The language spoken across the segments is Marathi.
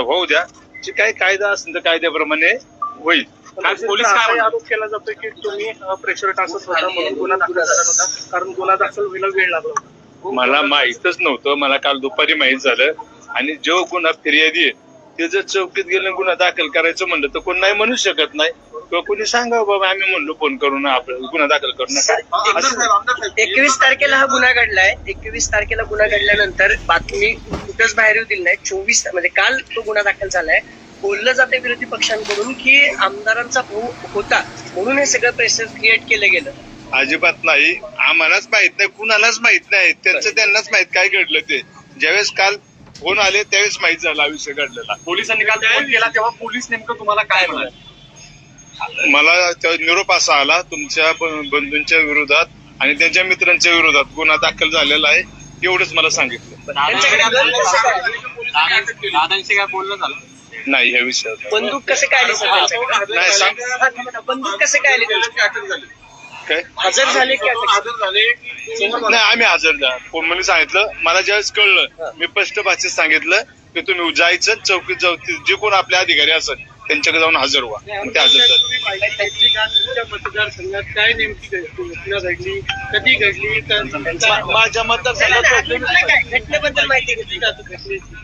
होऊ द्या. जे काही कायदा असेल तर कायद्याप्रमाणे होईल. पोलीस काय आरोप केला जातोय की तुम्ही प्रेशर टाकत होता म्हणून गुन्हा दाखल झाला होता कारण गुन्हा दाखल व्हायला वेळ लागला होता. मला माहीतच नव्हतं. मला काल दुपारी माहीत झालं. आणि जो गुन्हा फिर्यादी आहे ते जर चौकीत गेलं गुन्हा दाखल करायचं म्हणलं तर कोण नाही म्हणू शकत नाही. किंवा कोणी सांगा बाबा आम्ही म्हणलो फोन करून आपलं गुन्हा दाखल करू नका. एकवीस तारखेला हा गुन्हा घडलाय. एकवीस तारखेला गुन्हा घडल्यानंतर बातमी कुठंच बाहेर येऊ दिली नाही. चोवीस म्हणजे काल तो गुन्हा दाखल झालाय. बोललं जाते विरोधी पक्षांकडून की आमदारांचा भाऊ होता. म्हणून हे सगळं प्रेशर क्रिएट केलं गेलं. अजिबात नाही. आम्हालाच माहीत नाही कुणालाच माहीत नाही. त्यांचं त्यांनाच माहीत काय घडलं ते. ज्यावेळेस काल फोन आले त्यावेळेस माहीत झाला विषय घडलेला. पोलिसांनी काल फोन केला तेव्हा पोलीस नेमकं तुम्हाला काय म्हणाले? मला त्या निरोप असा आला तुमच्या बंधूंच्या विरोधात आणि त्यांच्या मित्रांच्या विरोधात गुन्हा दाखल झालेला आहे एवढंच मला सांगितलं? दादांशी काय बोलणं झालं? नाही ह्या विषयात बंदूक कसे काय. बंदूक कसे काय? काय? हजर झाले की अटक? हजर झाले नाही आम्ही हजर द्या कोमलने सांगितलं? मला ज्यावेळेस कळलं मी स्पष्ट भाषेत सांगितलं की तुम्ही जायचं चौकीत जाऊ ते जे कोण आपले अधिकारी असेल त्यांच्याकडे जाऊन हजर व्हा. ते हजर झाले. तुमच्या मतदारसंघात काय नेमकी घटना घडली कधी घडली मा- माझ्या मतदारसंघात घटनेबद्दल माहिती घेतली पण आमदार साहेब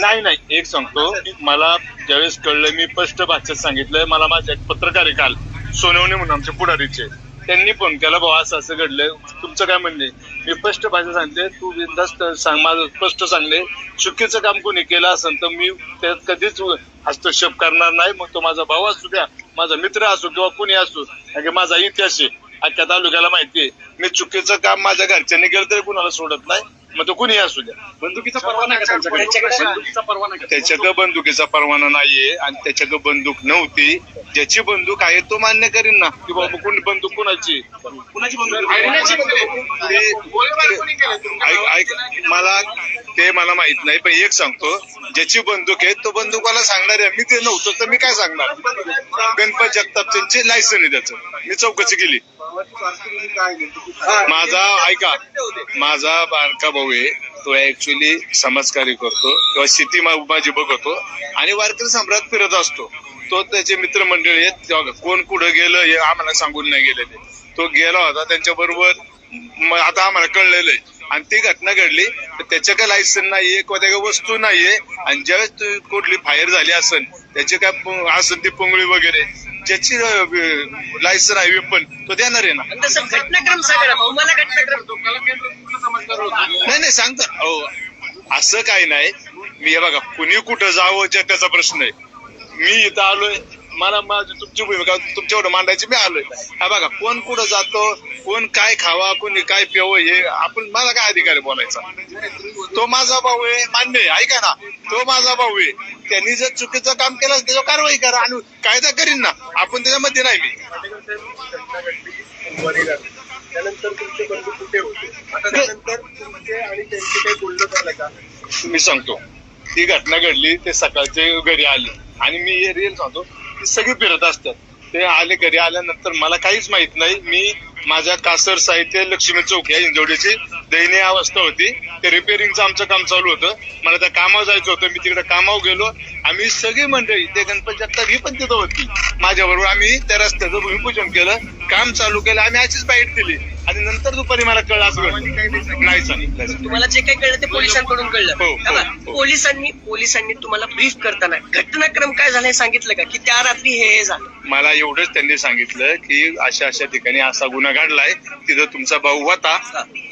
नाही नाही एक सांगतो. मला ज्यावेळेस कळलं मी स्पष्ट भाषेत सांगितलं मला माझे एक पत्रकार आहे काल सोनवणे म्हणून आमचे पुढारीचे. त्यांनी फोन केला भाऊ असं असं घडलंय. तुमचं काय म्हणणे मी स्पष्ट भाषेत सांगते तू बिंदास्त सांग माझं स्पष्ट सांगले चुकीचं काम कोणी केलं असेल तर मी त्यात कधीच हस्तक्षेप करणार नाही. मग तो माझा भाऊ असू द्या माझा मित्र असो किंवा कोणी असो कारण की माझा इतिहास आहे. अख्ख्या तालुक्याला माहिती आहे. मी चुकीचं काम माझ्या घरच्यांनी केलं तरी कुणाला सोडत नाही. मग तो कुणी असू द्या. बंदुकीचा परवाना आहे का त्यांच्याकडे त्यांच्याकडे- बंदुकीचा परवाना आहे का? त्याच्याकडे बंदुकीचा परवाना नाहीये आणि त्याच्याकडे बंदूक नव्हती. ज्याची बंदूक आहे तो मान्य करीन ना. की बाबा कोण बंदूक कुणाची? कुणाची बंदूक? कुणाची बंदूक? ते- गोळीबार कोणी केलाय? ऐक ऐक मला ते मला माहीत नाही पण एक सांगतो. ज्याची बंदूक आहे तो बंदूकवाला सांगणार आहे. मी ते नव्हतं तर मी काय सांगणार? गणपत जगताप त्यांची लायसन आहे त्याचं. मी चौकशी केली. माझा ऐका. माझा बारका भाऊ आहे तो ऍक्च्युली समाजकार्य करतो किंवा शेती मा- माझी बघतो आणि वारकरी सम्राट फिरत असतो. तो त्याचे मित्रमंडळी आहेत कोण कुठं गेलं हे आम्हाला सांगून नाही गेलेले. तो गेला होता त्यांच्या बरोबर आता आम्हाला कळलेलं आहे. आणि ती घटना घडली. तर त्याच्या काय लायसन नाहीये किंवा त्या वस्तू नाहीये. आणि ज्यावेळेस कुठली फायर झाली असेल त्याची काय असेल ती पोंगळी वगैरे ज्याची लायसन आहे वेपन तो देणार आहे ना. घटनाक्रम? नाही नाही सांगता. अहो असं काही नाही. मी हे बघा कुणी कुठं जावं त्याचा प्रश्न आहे. मी इथं आलोय. मला माझी तुमची भूमिका तुमच्यावर मांडायची मी आलोय. हा बघा कोण कुठं जातो कोण काय खावा कोणी काय प्यावं हे आपण माझा काय अधिकार आहे बोलायचा? तो माझा भाऊ आहे मान्य आहे ऐका ना. तो माझा भाऊ आहे. त्यांनी जर चुकीचं काम केलं त्याच्यावर कारवाई करा आणि कायदा करीन ना. आपण त्याच्यामध्ये नाही मी. त्यानंतर तुमचे बंधू कुठे होते? आता त्यानंतर तुमचे आणि त्यांचे काही बोलणं झालं का? मी सांगतो. ती घटना घडली ते सकाळचे घरी आले. आणि मी हे रिअल सांगतो. सगळी फिरत असतात. ते आले घरी आल्यानंतर मला काहीच माहीत नाही. मी माझ्या कासर साहित्य लक्ष्मी चौक या इंजवडीची दयनीय अवस्था होती. ते रिपेअरिंगचं आमचं काम चालू होतं. मला त्या कामावर जायचं होतं. मी तिकडे कामावर गेलो. आम्ही सगळी मंडळी ते गणपती जगताप ही पण तिथं होती. माझ्या बरोबर आम्ही त्या रस्त्याचं भूमिपूजन केलं काम चालू केलं. आम्ही अशीच बाईट दिली. आणि नंतर दुपारी मला कळलं असं. नाही सांगितलं. तुम्हाला जे काही कळलं ते पोलिसांकडून कळलं. हो, हा हो. पोलिसांनी पोलिसांनी तुम्हाला ब्रीफ करताना घटनाक्रम काय झालंय सांगितलं का? की त्या रात्री हे हे झालं? मला एवढंच त्यांनी सांगितलं की अशा अशा ठिकाणी असा गुन्हा घडलाय. तिथं तुमचा भाऊ होता.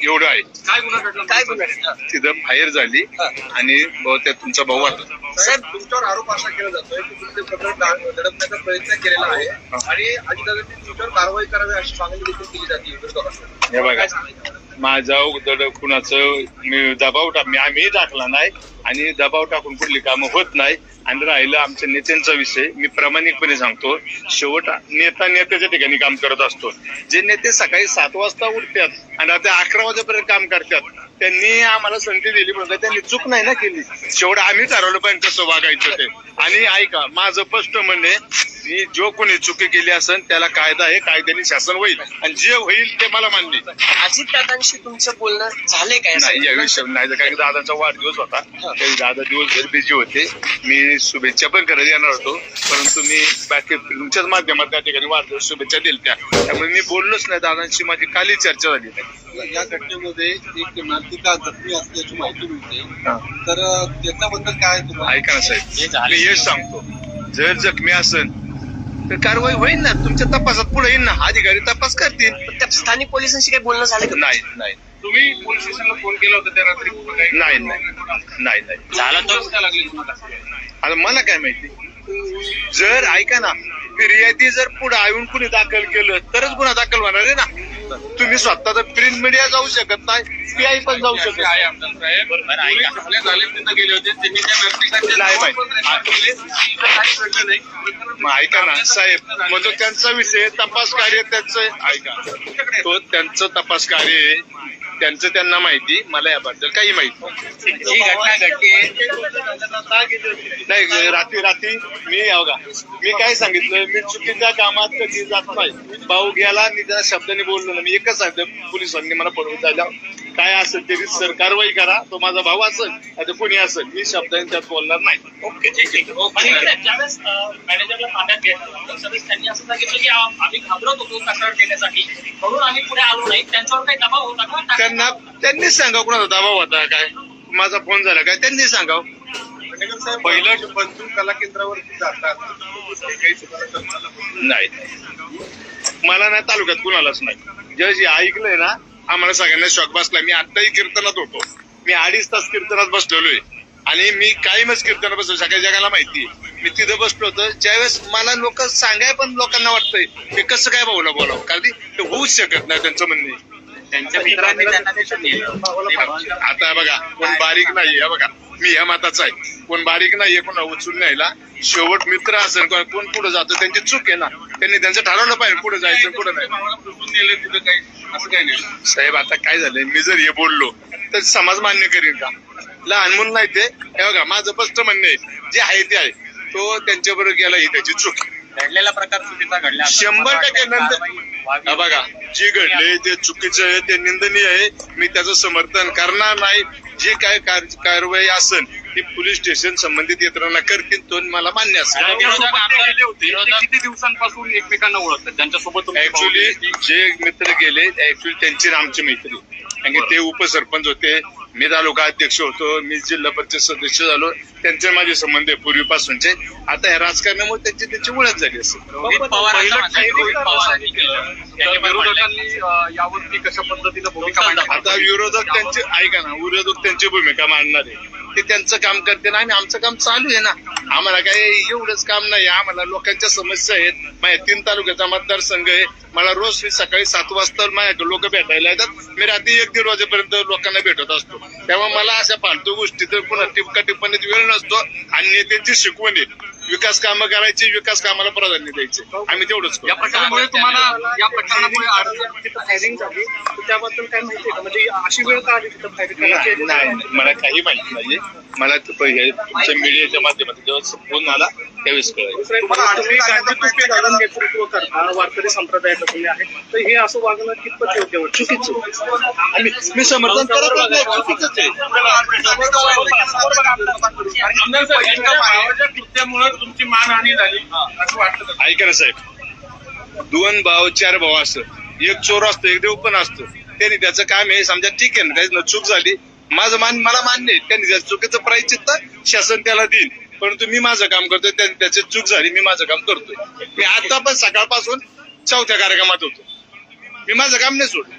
एवढं आहे. काय गुन्हा घडला? काय गुन्हा. तिथं फायर झाली. आणि बहुतेक तुमचा भाऊ होता साहेब तुमच्यावर आरोप असा केला जातोय की तुम्ही ते प्रकरण दडपण्याचा प्रयत्न केलेला आहे आणि अजितदादांनी तुमच्यावर कारवाई करावी अशी मागणी देखील केली जाते. हे बघा? माझा कुणाचं मी दबाव टाक मी आम्ही टाकला नाही आणि दबाव टाकून कुठली कामं होत नाही आणि राहिलं आमच्या नेत्यांचा विषय मी प्रामाणिकपणे सांगतो शेवट नेता नेत्याच्या ठिकाणी काम करत असतो जे नेते सकाळी सात वाजता उठतात आणि रात्री अकरा वाजेपर्यंत काम करतात त्यांनी आम्हाला संधी दिली म्हणून काय त्यांनी चूक नाही ना केली. शेवट आम्ही ठरवलं पाहिजे कसं वागायचं ते. आणि ऐका माझं स्पष्ट म्हणणे मी जो कोणी चुकी केली असेल त्याला कायदा आहे कायद्याने शासन होईल. आणि जे होईल ते मला मान्य. अजित दादांशी तुमचं बोलणं झालंय काय नाही या विषय नाही तर काही दादाचा वाढदिवस होता. काही दादा दिवसभर बिझी होते. मी शुभेच्छा पण करत येणार होतो. परंतु मी बाकी तुमच्याच माध्यमात त्या ठिकाणी वाढदिवस शुभेच्छा दिल्या. त्यामुळे मी बोललोच नाही. दादांशी माझी काली चर्चा झाली नाही. या घटनेमध्ये एक नातिका जखमी असल्याची माहिती मिळते. हा. तर त्याच्याबद्दल काय तुम्हाला? ऐका ना साहेब. मी हेच सांगतो. जर जखमी असेल तर कारवाई होईल ना. तुमच्या तपासात पुढे येईल ना. अधिकारी तपास करतील. पण त्या स्थानिक पोलिसांशी काही बोलणं झालं का? नाही नाही. तुम्ही पोलीस स्टेशनला फोन केला होता त्या रात्री? नाही नाही. नाही नाही. झाला तर लागली तुम्हाला? आता मला काय माहिती? जर ऐका ना फिर्यादी जर पुढे येऊन कुणी दाखल केलं तरच गुन्हा दाखल होणार आहे ना. तुम्ही स्वतः तर प्रिंट मीडिया जाऊ शकत नाही पीआय पण जाऊ शकत नाही. ऐका. ना साहेब म्हणजे त्यांचा विषय तपास कार्य त्यांचं ऐका. तो त्यांचं तपास कार्य आहे त्यांचं त्यांना माहिती मला याबद्दल काही माहिती नाही. रात्री रात्री मी बघा मी काय सांगितलं मी चुकीच्या कामात कधी जात नाही. भाऊ गेला मी त्या शब्दाने बोललो ना मी एकच सांगितलं पोलिसांनी मला पडवून झालं काय असेल ते सर कारवाई करा. तो माझा भाऊ असेल आता कोणी असेल मी शब्दाने त्यात बोलणार नाही. ओके ठीक ज्यावेळेस मॅनेजरला ताब्यात घेतलं त्यांनी असं सांगितलं की आ- आम्ही घाबरत होतो तक्रार देण्यासाठी. म्हणून आम्ही पुढे आलो नाही. त्यांच्यावर काही दबाव होता का त्यांना त्यांनीच सांगा कुणाचा दबाव होता काय? माझा फोन झाला काय? त्यांनी सांगाव. पहिलं बंधू कला केंद्रावरती जातात नाही. मला नाही तालुक्यात कुणालाच नाही. जे जे ऐकलंय ना आम्हाला सगळ्यांना शॉक बसला मी आत्ताही कीर्तनात होतो. मी अडीच तास कीर्तनात बसलेलोय. आणि मी कायमच कीर्तनात बसलो सगळ्या जगाला माहिती मी तिथं बसलो होतो. ज्यावेळेस मला लोक सांगाय पण लोकांना वाटतंय ते कसं काय भाऊला बोलावं? कारण ते होऊच शकत नाही त्यांचं म्हणणे. त्यांच्या मित्रांनी. आता बघा कोण बारीक नाहीये बघा. मी ह्या माताचा आहे. कोण बारीक नाहीये कोण उचलून न्यायला. शेवट मित्र असेल कोण पुढे जातो त्यांची चूक आहे ना. त्यांनी त्यांचं ठरवलं पाहिजे पुढे जायचं पुढे नाही. नाही साहेब आता काय झालंय? मी जर हे बोललो तर समाज मान्य करीन का? लहान मुलं नाही ते. हे बघा माझं स्पष्ट म्हणणं आहे जे आहे ते आहे. तो त्यांच्याबरोबर गेला ही त्याची चूक घडलेला प्रकार चुकीचा घडला. शंभर टक्के नंतर हा बघा जे घडले ते चुकीचं आहे ते निंदनीय आहे. मी त्याचं समर्थन करणार नाही. जे काय कार- कारवाई असेल ती पोलीस स्टेशन संबंधित यंत्रणा करतील तो मला मान्य असेल. किती दिवसांपासून एकमेकांना ओळखतात? ज्यांच्यासोबत ऍक्च्युली जे मित्र गेले ऍक्च्युली त्यांची आमची मैत्री कारण की ते उपसरपंच होते. मी तालुका अध्यक्ष होतो. मी जिल्हा परिषद सदस्य झालो. त्यांचे माझे संबंध आहे पूर्वीपासूनचे. आता या राजकारणामुळे त्यांची त्यांची ओळख झाली असेल. यावरती कशा पद्धतीनं भूमिका आता विरोधक त्यांचे ऐका ना विरोधक त्यांची भूमिका मांडणार आहे. ते त्यांचं काम करते ना आणि आमचं काम चालू आहे ना. आम्हाला काय एवढंच काम नाही. आम्हाला लोकांच्या समस्या आहेत. माझ्या तीन तालुक्याचा मतदारसंघ आहे. मला रोज सकाळी सात वाजता माझ्या लोक भेटायला येतात. मी रात्री एक दीड वाजेपर्यंत लोकांना भेटत असतो. त्यामुळे मला अशा फालतू गोष्टी तर पुन्हा टिपका टिप्पणीत वेळ नसतो आणि नेत्यांची शिकवण आहे. विकास कामं करायची विकास कामाला प्राधान्य द्यायचे. आम्ही तेवढंच या प्रकरणामुळे तुम्हाला या प्रकरणामुळे फायरिंग झाली त्याबद्दल काय माहिती आहे का म्हणजे अशी वेळ का आली तिथं फायरिंग नाही नाही, मला काही माहिती नाहीये. मला तुमच्या मीडियाच्या माध्यमातून जेव्हा फोन आला त्यावेळेस कळलं तुम्ही गांधीतुपे दादा नेतृत्व करता वारकरी आहे. तर हे असं वागणं कितपत योग्य चुकीचं आणि मी समर्थन करतच नाही चुकीचंच आहे. आमदार साहेब, यांच्या भावाच्या कृत्यामुळे तुमची मानहानी झाली असं वाटतं? ऐका ना साहेब. दोन भाव चार भाव असतं. एक चोर असतो एक देव पण असतो. त्यांनी त्याचं काम आहे समजा ठीक आहे ना त्याची चूक झाली. माझं मान मला मान्य आहे त्यांनी त्या चुकीचं प्रायचित्त शासन त्याला देईल. परंतु मी माझं काम करतोय त्याची चूक झाली मी माझं काम करतोय. मी आता पण सकाळपासून चौथ्या कार्यक्रमात होतो. मी माझं काम नाही सोडलं.